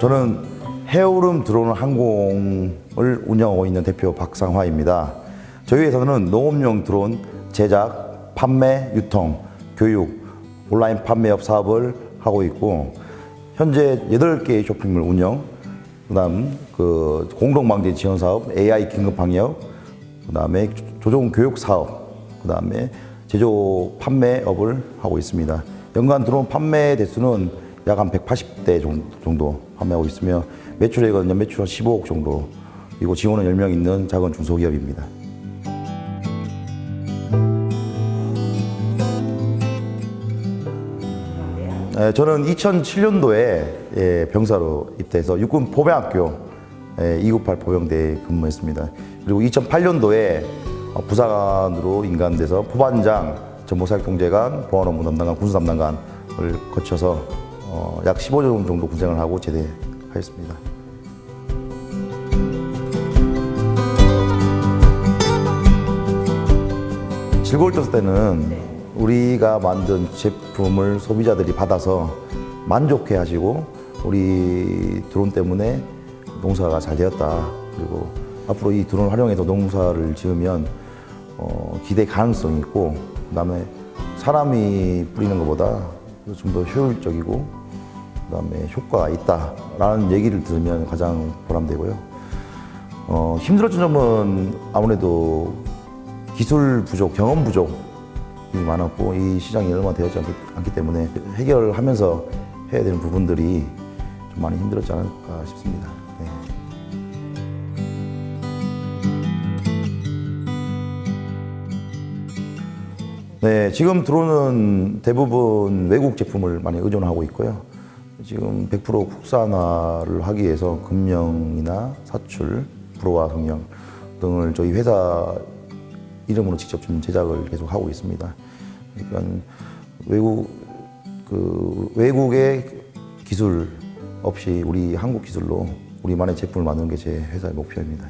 저는 해오름 드론 항공을 운영하고 있는 대표 박상화입니다. 저희 회사는 농업용 드론 제작, 판매, 유통, 교육, 온라인 판매업 사업을 하고 있고 현재 8개의 쇼핑몰 운영, 그다음 그 공동방제 지원 사업, AI 긴급 방역, 그다음에 조종 교육 사업, 그다음에 제조 판매업을 하고 있습니다. 연간 드론 판매 대수는 약 한 180대 정도 판매하고 있으며 매출액은 연매출 한 15억 정도. 그리고 지원은 10명 있는 작은 중소기업입니다. 네, 저는 2007년도에 예, 병사로 입대해서 육군 포병학교 예, 298 포병대에 근무했습니다. 그리고 2008년도에 어, 부사관으로 인간돼서 포반장, 전모사역동제관, 보안업무 담당관, 군수 담당관을 거쳐서 어, 약 15년 정도 군생을 하고 제대하였습니다. 즐거울 때는 우리가 만든 제품을 소비자들이 받아서 만족해 하시고 우리 드론 때문에 농사가 잘 되었다. 그리고 앞으로 이 드론을 활용해서 농사를 지으면 어, 기대 가능성이 있고 그다음에 사람이 뿌리는 것보다 좀 더 효율적이고 그다음에 효과가 있다라는 얘기를 들으면 가장 보람되고요. 어, 힘들었던 점은 아무래도 기술 부족, 경험 부족이 많았고 이 시장이 얼마 되었지 않기, 않기 때문에 해결하면서 해야 되는 부분들이 좀 많이 힘들었지 않을까 싶습니다. 네. 네, 지금 드론은 대부분 외국 제품을 많이 의존하고 있고요. 지금 100% 국산화를 하기 위해서 금형이나 사출, 불호화 성형 등을 저희 회사 이름으로 직접 좀 제작을 계속 하고 있습니다. 그러니까 외국 그 외국의 기술 없이 우리 한국 기술로 우리만의 제품을 만드는 게 제 회사의 목표입니다.